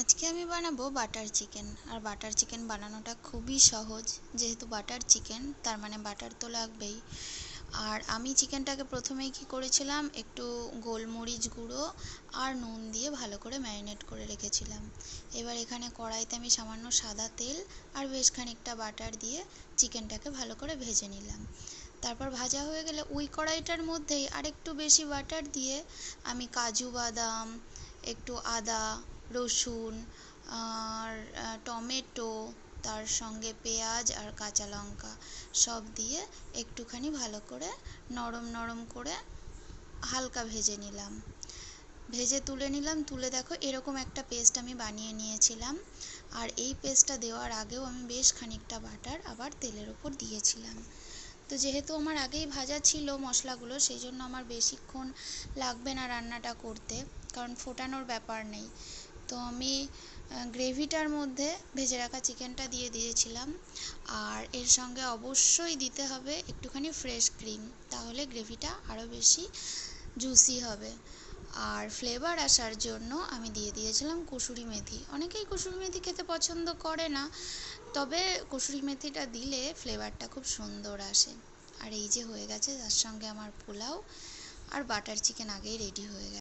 আজকে আমি বানাবো বাটার চিকেন। আর বাটার চিকেন বানানোটা খুবই সহজ। যেহেতু বাটার চিকেন, তার মানে বাটার তো লাগবেই। আর আমি চিকেনটাকে প্রথমেই কী করেছিলাম, একটু গোলমরিচ গুঁড়ো আর নুন দিয়ে ভালো করে ম্যারিনেট করে রেখেছিলাম। এবার এখানে কড়াইতে আমি সামান্য সাদা তেল আর বেশ খানিকটা বাটার দিয়ে চিকেনটাকে ভালো করে ভেজে নিলাম। তারপর ভাজা হয়ে গেলে ওই কড়াইটার মধ্যেই আরেকটু বেশি বাটার দিয়ে আমি কাজু বাদাম, একটু আদা রসুন আর টমেটো, তার সঙ্গে পেঁয়াজ আর কাঁচা লঙ্কা সব দিয়ে একটুখানি ভালো করে নরম নরম করে হালকা ভেজে নিলাম। ভেজে তুলে নিলাম, তুলে দেখো এরকম একটা পেস্ট আমি বানিয়ে নিয়েছিলাম। আর এই পেস্টটা দেওয়ার আগেও আমি বেশ খানিকটা বাটার আবার তেলের ওপর দিয়েছিলাম। তো যেহেতু আমার আগেই ভাজা ছিল মশলাগুলো, সেই জন্য আমার বেশিক্ষণ লাগবে না রান্নাটা করতে, কারণ ফোটানোর ব্যাপার নেই। তো আমি গ্রেভিটার মধ্যে ভেজে রাখা চিকেনটা দিয়ে দিয়েছিলাম। আর এর সঙ্গে অবশ্যই দিতে হবে একটুখানি ফ্রেশ ক্রিম তাহলে গ্রেভিটা আরও বেশি জুসি হবে। আর ফ্লেভার আসার জন্য আমি দিয়ে দিয়েছিলাম কসুরি মেথি। অনেকেই কসুরি মেথি খেতে পছন্দ করে না, তবে কসুরি মেথিটা দিলে ফ্লেভারটা খুব সুন্দর আসে। আর এই যে হয়ে গেছে, তার সঙ্গে আমার পোলাও আর বাটার চিকেন আগেই রেডি হয়ে গেছে।